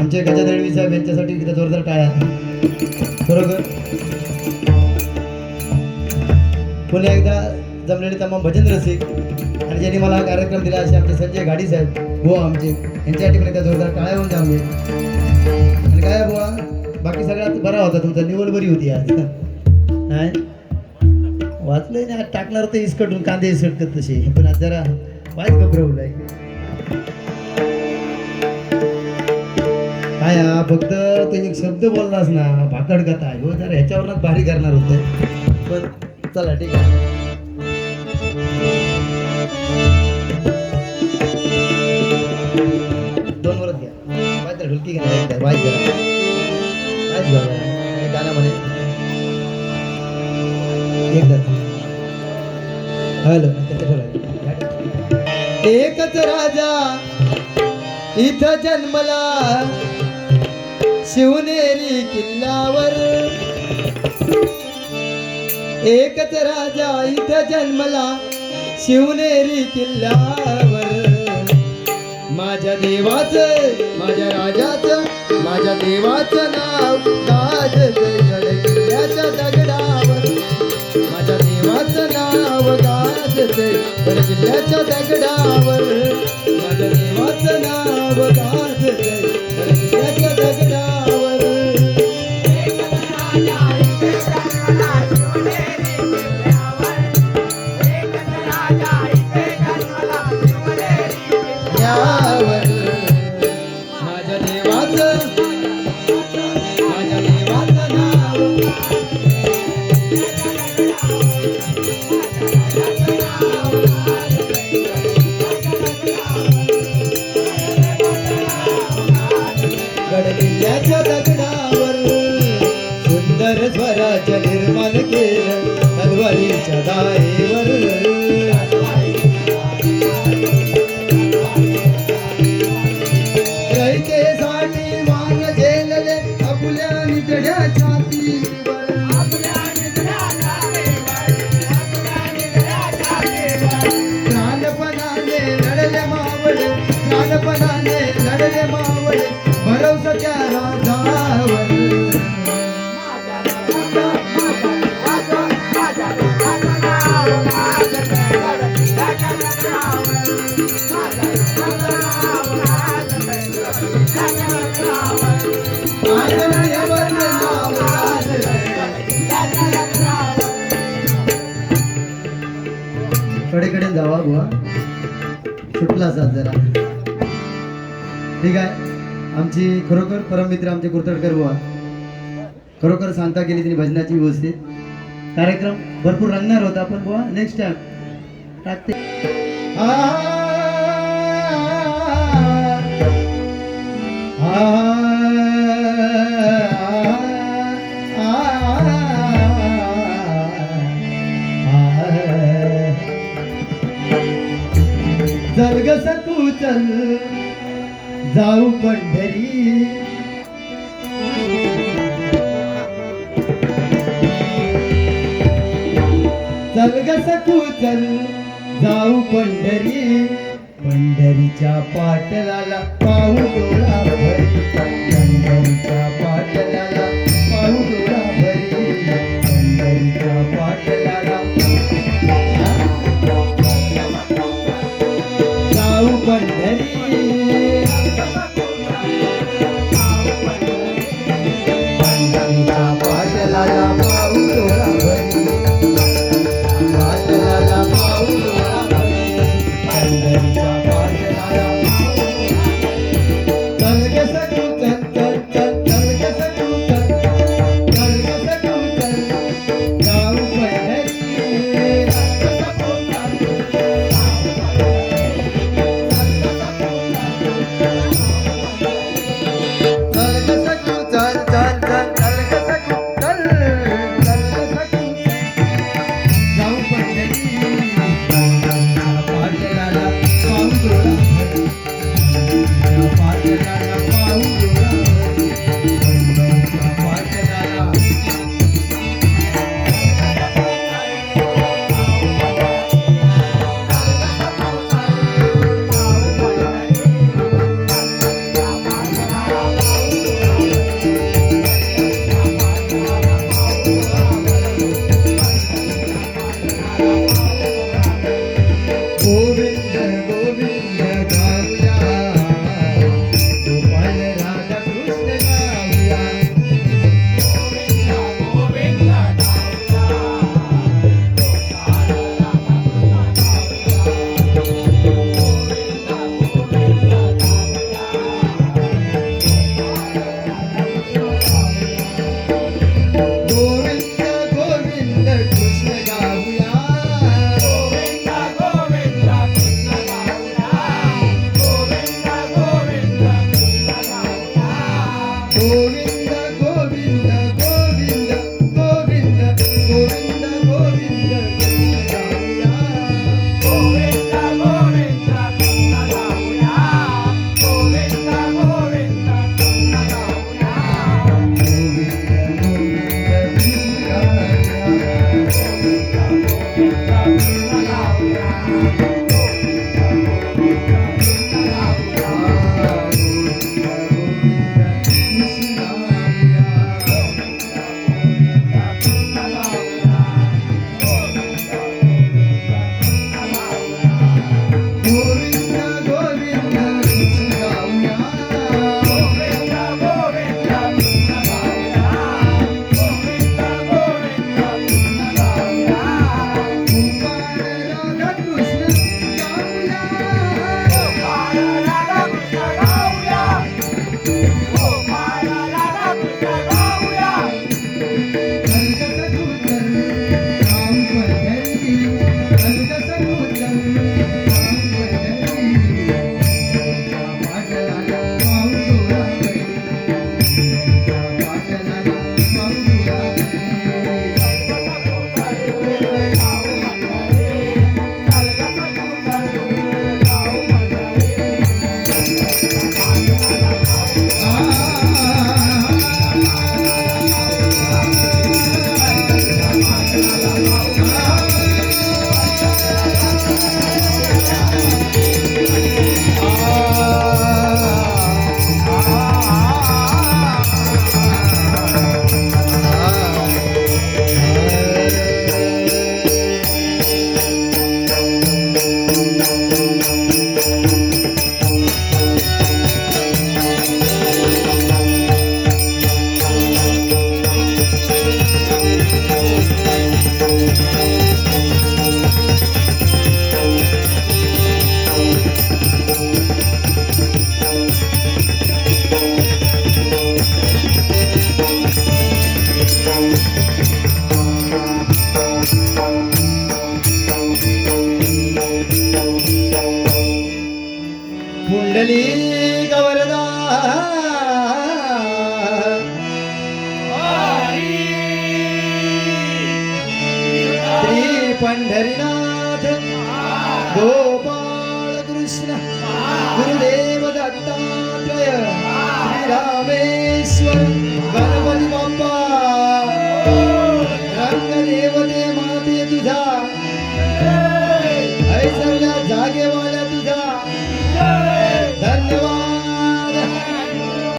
आमचे गजा दळवी साहेब यांच्यासाठी एकदा जोरदार टाळ्या बरोबर? पुन्हा एकदा जमलेले तमाम भजन रसिक आणि ज्यांनी मला हा कार्यक्रम दिला असे आमचे संजय गाडी साहेब बुवा आमचे यांच्यासाठी पण एकदा जोरदार टाळ्या होऊन जाऊ आणि काय बुवा? बाकी सगळ्यात बरा होता तुमचा निवड बरी होती आज. नाही? वाचलंय ना टाकणार तर इसकटून कांदे इसकटत तसे. पण आज जरा वाईट घबरवलंय. काय हा फक्त तू एक शब्द बोललास ना भाकड कथा हो जरा ह्याच्यावरच भारी करणार होते. पण चला ठीक आहे. दोन वरच घ्या. वाईट ढुलकी घ्या वाईट वाईट घ्या गाणं म्हणे. एकदा हॅलो एकच राजा इथं जन्मला. शिवनेरी किल्ल्यावर. एकच राजा इथं जन्मला शिवनेरी किल्ल्यावर. माझ्या देवाचं माझ्या राजाचं माझ्या देवाचं नाव गाजत किल्ल्याच्या दगडावर. माझ्या देवाचं नाव ताज तर किल्ल्याच्या Yeah. प्राणपणाने लढले मावळे भरवसाच्या राजावर. कडेकडे जावा बुवा. सुटला सात जरा. ठीक आहे आमची खरोखर परममित्र आमचे कुर्तडकर बुवा खरोखर सांगता केली त्यांनी भजनाची व्यवस्थित कार्यक्रम भरपूर रंगणार होता पण बुवा नेक्स्ट टाइम टाकते आ, आ, जाऊ पंढरी चल ग सकू चल. जाऊ पंढरी पंढरीच्या पाटलाला पाहू डोळा भरी पंढरीच्या पाटलाला पाऊ डोळा भरी पंढरीच्या पाटला Oh. ഗവരദ ശ്രീ പണ്ഡരിനാഥ ഗോപാലകൃഷ്ണ. ഗുരുദേവ ദത്താത്രയ ശ്രീരാമേശ്വര